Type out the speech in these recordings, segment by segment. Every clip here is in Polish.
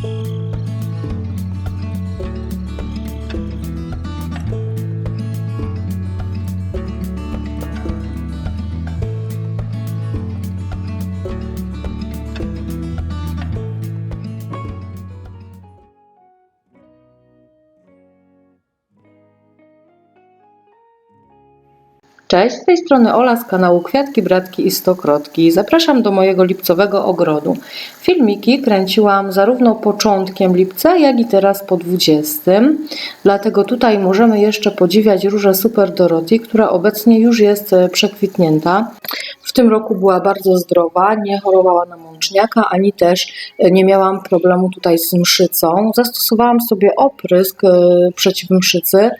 Bye. Cześć, z tej strony Ola z kanału Kwiatki, Bratki i Stokrotki. Zapraszam do mojego lipcowego ogrodu. Filmiki kręciłam zarówno początkiem lipca, jak i teraz po 20. Dlatego tutaj możemy jeszcze podziwiać różę Super Dorothy, która obecnie już jest e, przekwitnięta. W tym roku była bardzo zdrowa, nie chorowała na mączniaka, ani też e, nie miałam problemu tutaj z mszycą. Zastosowałam sobie oprysk e, przeciw mszycy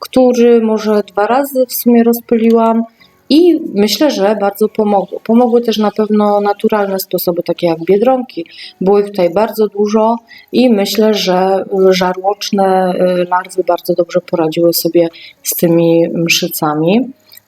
który może dwa razy w sumie rozpyliłam i myślę, że bardzo pomogło. Pomogły też na pewno naturalne sposoby, takie jak biedronki. Było ich tutaj bardzo dużo i myślę, że żarłoczne y, larwy bardzo dobrze poradziły sobie z tymi mszycami.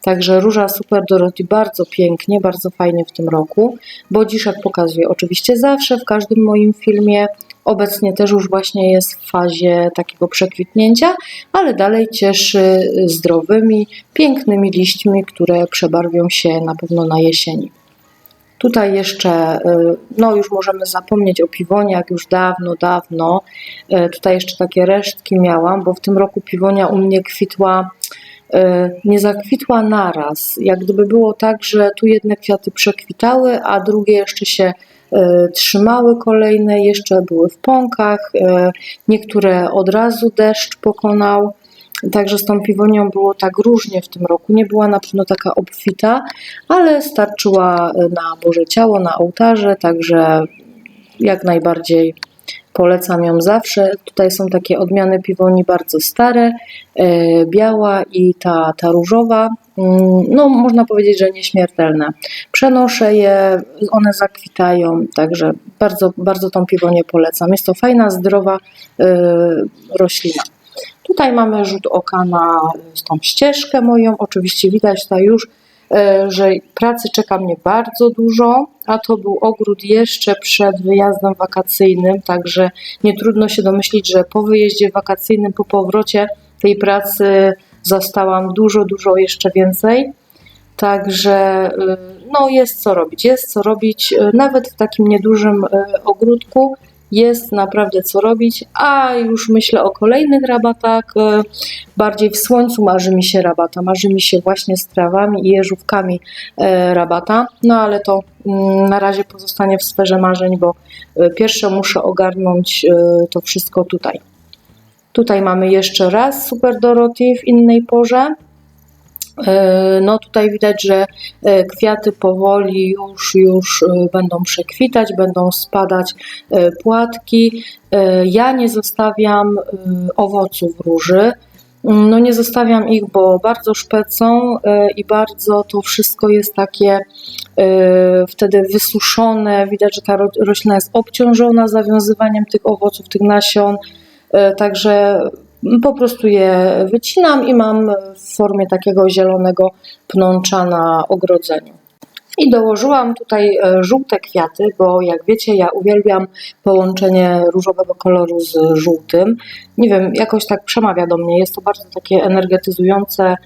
Także róża Super Dorothy bardzo pięknie, bardzo fajnie w tym roku. Bodziszek pokazuje oczywiście zawsze w każdym moim filmie. Obecnie też już właśnie jest w fazie takiego przekwitnięcia, ale dalej cieszy zdrowymi, pięknymi liśćmi, które przebarwią się na pewno na jesieni. Tutaj jeszcze, y, no już możemy zapomnieć o piwoniach już dawno, dawno. Y, Tutaj jeszcze takie resztki miałam, bo w tym roku piwonia u mnie kwitła, y, nie zakwitła naraz. Jak gdyby było tak, że tu jedne kwiaty przekwitały, a drugie jeszcze się trzymały kolejne, jeszcze były w pąkach, y, niektóre od razu deszcz pokonał. Także z tą piwonią było tak różnie w tym roku. Nie była na pewno taka obfita, ale starczyła na Boże Ciało, na ołtarze, także jak najbardziej polecam ją zawsze. Tutaj są takie odmiany piwoni bardzo stare, e, biała i ta, ta różowa. Mm, No, można powiedzieć, że nieśmiertelne. Przenoszę je, one zakwitają, także bardzo, bardzo tą piwonię polecam. Jest to fajna, zdrowa e, roślina. Tutaj mamy rzut oka na tą ścieżkę moją. Oczywiście widać tutaj już, e, że pracy czeka mnie bardzo dużo, a to był ogród jeszcze przed wyjazdem wakacyjnym, także nie trudno się domyślić, że po wyjeździe wakacyjnym, po powrocie tej pracy zastałam dużo, dużo jeszcze więcej. Także y, no jest co robić, jest co robić, y, nawet w takim niedużym y, ogródku jest naprawdę co robić, a już myślę o kolejnych rabatach, bardziej w słońcu marzy mi się rabata, marzy mi się właśnie z trawami i jeżówkami rabata, no ale to mm, na razie pozostanie w sferze marzeń, bo pierwsze muszę ogarnąć to wszystko tutaj. Tutaj mamy jeszcze raz Super Dorothy w innej porze. E, No tutaj widać, że e, kwiaty powoli już, już e, będą przekwitać, będą spadać płatki. Ja nie zostawiam owoców róży. Mm, No nie zostawiam ich, bo bardzo szpecą i bardzo to wszystko jest takie wtedy wysuszone. Widać, że ta ro- roślina jest obciążona zawiązywaniem tych owoców, tych nasion. E, Także po prostu je wycinam i mam w formie takiego zielonego pnącza na ogrodzeniu. I dołożyłam tutaj e, żółte kwiaty, bo jak wiecie, ja uwielbiam połączenie różowego koloru z żółtym. Nie wiem, jakoś tak przemawia do mnie. Jest to bardzo takie energetyzujące.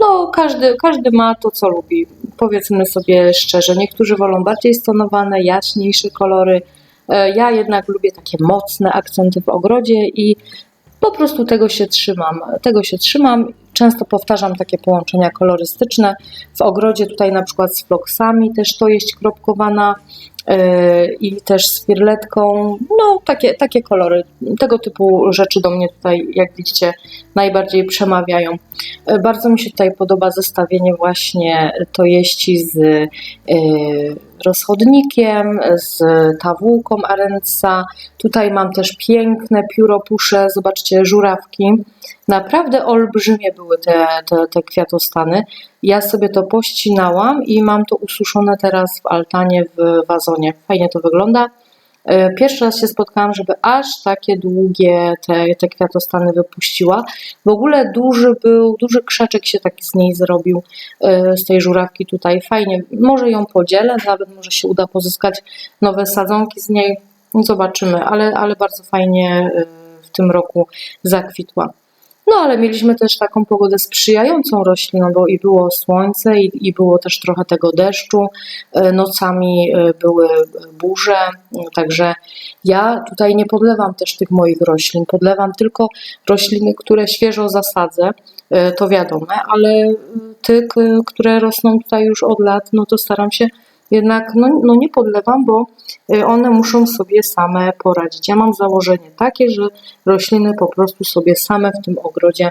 No, każdy, każdy ma to, co lubi. Powiedzmy sobie szczerze, niektórzy wolą bardziej stonowane, jaśniejsze kolory. E, Ja jednak lubię takie mocne akcenty w ogrodzie i po prostu tego się trzymam. Tego się trzymam. Często powtarzam takie połączenia kolorystyczne. W ogrodzie tutaj na przykład z floksami też to jest kropkowana yy, i też z firletką. No takie, takie kolory. Tego typu rzeczy do mnie tutaj, jak widzicie, najbardziej przemawiają. Yy, Bardzo mi się tutaj podoba zestawienie właśnie to jeści z yy, rozchodnikiem, z tawółką arensa. Tutaj mam też piękne pióropusze, zobaczcie, żurawki. Naprawdę olbrzymie były te, te, te kwiatostany. Ja sobie to pościnałam i mam to ususzone teraz w altanie, w wazonie. Fajnie to wygląda. E, Pierwszy raz się spotkałam, żeby aż takie długie te, te kwiatostany wypuściła. W ogóle duży był, duży krzaczek się taki z niej zrobił, e, z tej żurawki tutaj. Fajnie, może ją podzielę, nawet może się uda pozyskać nowe sadzonki z niej. Zobaczymy, ale, ale bardzo fajnie y, w tym roku zakwitła. No ale mieliśmy też taką pogodę sprzyjającą roślinom, bo i było słońce, i, i było też trochę tego deszczu. E, Nocami e, były burze, m, także ja tutaj nie podlewam też tych moich roślin. Podlewam tylko rośliny, które świeżo zasadzę, e, to wiadome, ale e, k- które rosną tutaj już od lat, no to staram się jednak, no, no nie podlewam, bo e, one muszą sobie same poradzić. Ja mam założenie takie, że rośliny po prostu sobie same w tym ogrodzie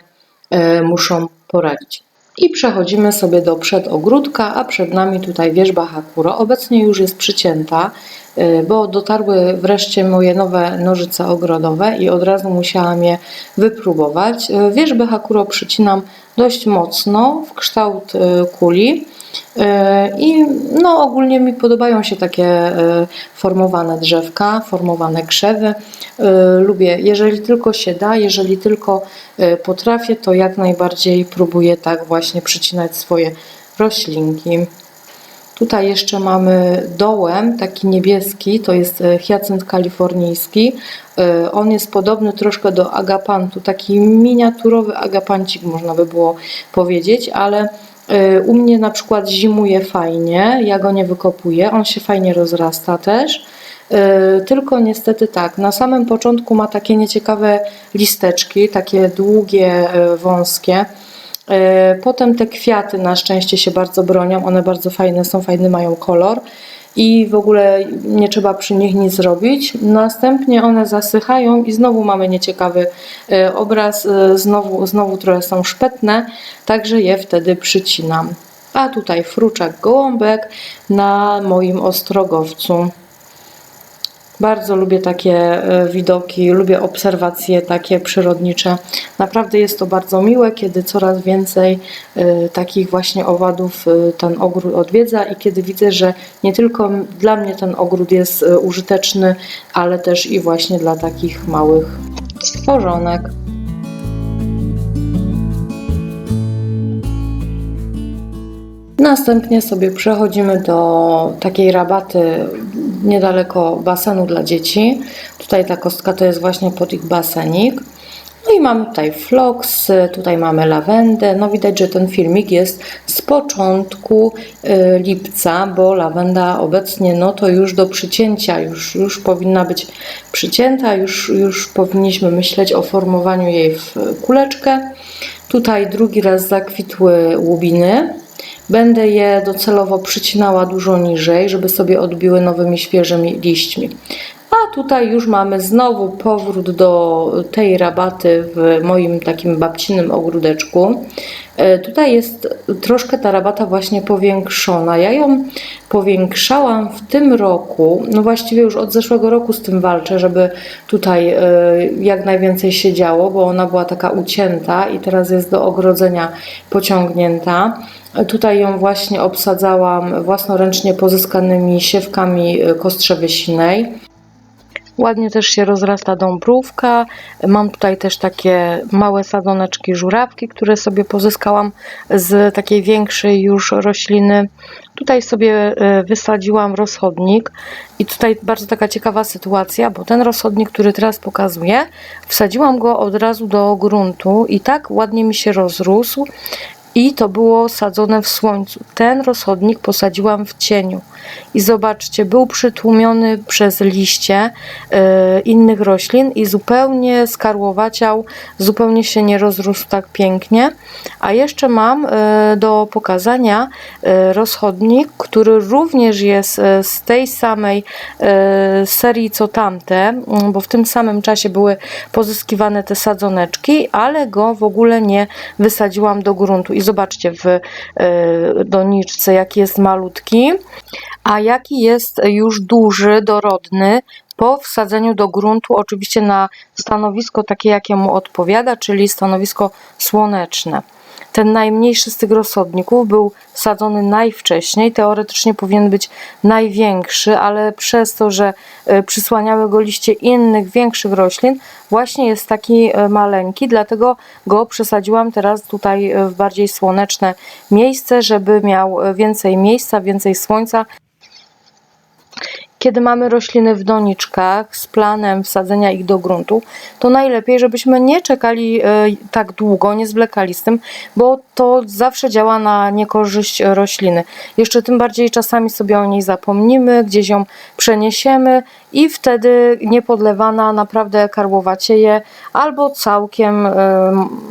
e, muszą poradzić. I przechodzimy sobie do przedogródka, a przed nami tutaj wierzba Hakuro. Obecnie już jest przycięta, e, bo dotarły wreszcie moje nowe nożyce ogrodowe i od razu musiałam je wypróbować. Wierzbę Hakuro przycinam dość mocno w kształt kuli. E, I no, ogólnie mi podobają się takie e, formowane drzewka, formowane krzewy. E, Lubię, jeżeli tylko się da, jeżeli tylko potrafię, to jak najbardziej próbuję tak właśnie przycinać swoje roślinki. Tutaj jeszcze mamy dołem taki niebieski, to jest hyacynt kalifornijski. On jest podobny troszkę do agapantu, taki miniaturowy agapancik można by było powiedzieć, ale u mnie na przykład zimuje fajnie, ja go nie wykopuję, on się fajnie rozrasta też. E, Tylko niestety tak, na samym początku ma takie nieciekawe listeczki, takie długie, e, wąskie. Potem te kwiaty na szczęście się bardzo bronią, one bardzo fajne są, fajny mają kolor i w ogóle nie trzeba przy nich nic zrobić. Następnie one zasychają i znowu mamy nieciekawy e, obraz, e, znowu, znowu trochę są szpetne, także je wtedy przycinam. A tutaj fruczak gołąbek na moim ostrogowcu. Bardzo lubię takie e, widoki, lubię obserwacje takie przyrodnicze. Naprawdę jest to bardzo miłe, kiedy coraz więcej e, takich właśnie owadów e, ten ogród odwiedza i kiedy widzę, że nie tylko dla mnie ten ogród jest użyteczny, ale też i właśnie dla takich małych stworzonek. Następnie sobie przechodzimy do takiej rabaty niedaleko basenu dla dzieci. Tutaj ta kostka to jest właśnie pod ich basenik. No i mamy tutaj floks, tutaj mamy lawendę. No widać, że ten filmik jest z początku y, lipca, bo lawenda obecnie no to już do przycięcia, już, już powinna być przycięta, już, już powinniśmy myśleć o formowaniu jej w kuleczkę. Tutaj drugi raz zakwitły łubiny. Będę je docelowo przycinała dużo niżej, żeby sobie odbiły nowymi świeżymi liśćmi. A tutaj już mamy znowu powrót do tej rabaty w moim takim babcinym ogródeczku. E, Tutaj jest troszkę ta rabata właśnie powiększona. Ja ją powiększałam w tym roku, no właściwie już od zeszłego roku z tym walczę, żeby tutaj e, jak najwięcej się działo, bo ona była taka ucięta i teraz jest do ogrodzenia pociągnięta. Tutaj ją właśnie obsadzałam własnoręcznie pozyskanymi siewkami e, kostrzewy sinej. Ładnie też się rozrasta dąbrówka. Mam tutaj też takie małe sadzoneczki żurawki, które sobie pozyskałam z takiej większej już rośliny. Tutaj sobie e, wysadziłam rozchodnik i tutaj bardzo taka ciekawa sytuacja, bo ten rozchodnik, który teraz pokazuję, wsadziłam go od razu do gruntu i tak ładnie mi się rozrósł i to było sadzone w słońcu. Ten rozchodnik posadziłam w cieniu. I zobaczcie, był przytłumiony przez liście e, innych roślin i zupełnie skarłowaciał, zupełnie się nie rozrósł tak pięknie. A jeszcze mam e, do pokazania e, rozchodnik, który również jest e, z tej samej e, serii co tamte, m, bo w tym samym czasie były pozyskiwane te sadzoneczki, ale go w ogóle nie wysadziłam do gruntu. I zobaczcie w e, doniczce, jaki jest malutki, a jaki jest już duży, dorodny po wsadzeniu do gruntu, oczywiście na stanowisko takie, jakie mu odpowiada, czyli stanowisko słoneczne. Ten najmniejszy z tych rozsodników był sadzony najwcześniej, teoretycznie powinien być największy, ale przez to, że e, przysłaniały go liście innych, większych roślin, właśnie jest taki e, maleńki, dlatego go przesadziłam teraz tutaj e, w bardziej słoneczne miejsce, żeby miał więcej miejsca, więcej słońca kiedy mamy rośliny w doniczkach z planem wsadzenia ich do gruntu, to najlepiej, żebyśmy nie czekali e, tak długo, nie zwlekali z tym, bo to zawsze działa na niekorzyść rośliny. Jeszcze tym bardziej czasami sobie o niej zapomnimy, gdzieś ją przeniesiemy i wtedy niepodlewana naprawdę karłowacieje albo całkiem e,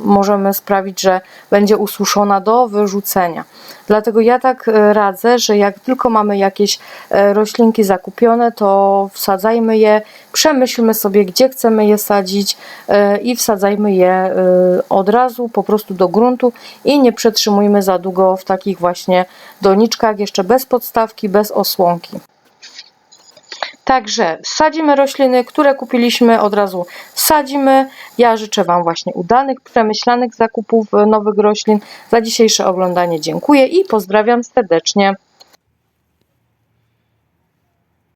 możemy sprawić, że będzie ususzona do wyrzucenia. Dlatego ja tak e, radzę, że jak tylko mamy jakieś e, roślinki zakupione, to wsadzajmy je, przemyślmy sobie, gdzie chcemy je sadzić i wsadzajmy je od razu po prostu do gruntu i nie przetrzymujmy za długo w takich właśnie doniczkach, jeszcze bez podstawki, bez osłonki. Także sadzimy rośliny, które kupiliśmy, od razu sadzimy. Ja życzę Wam właśnie udanych, przemyślanych zakupów nowych roślin. Za dzisiejsze oglądanie dziękuję i pozdrawiam serdecznie.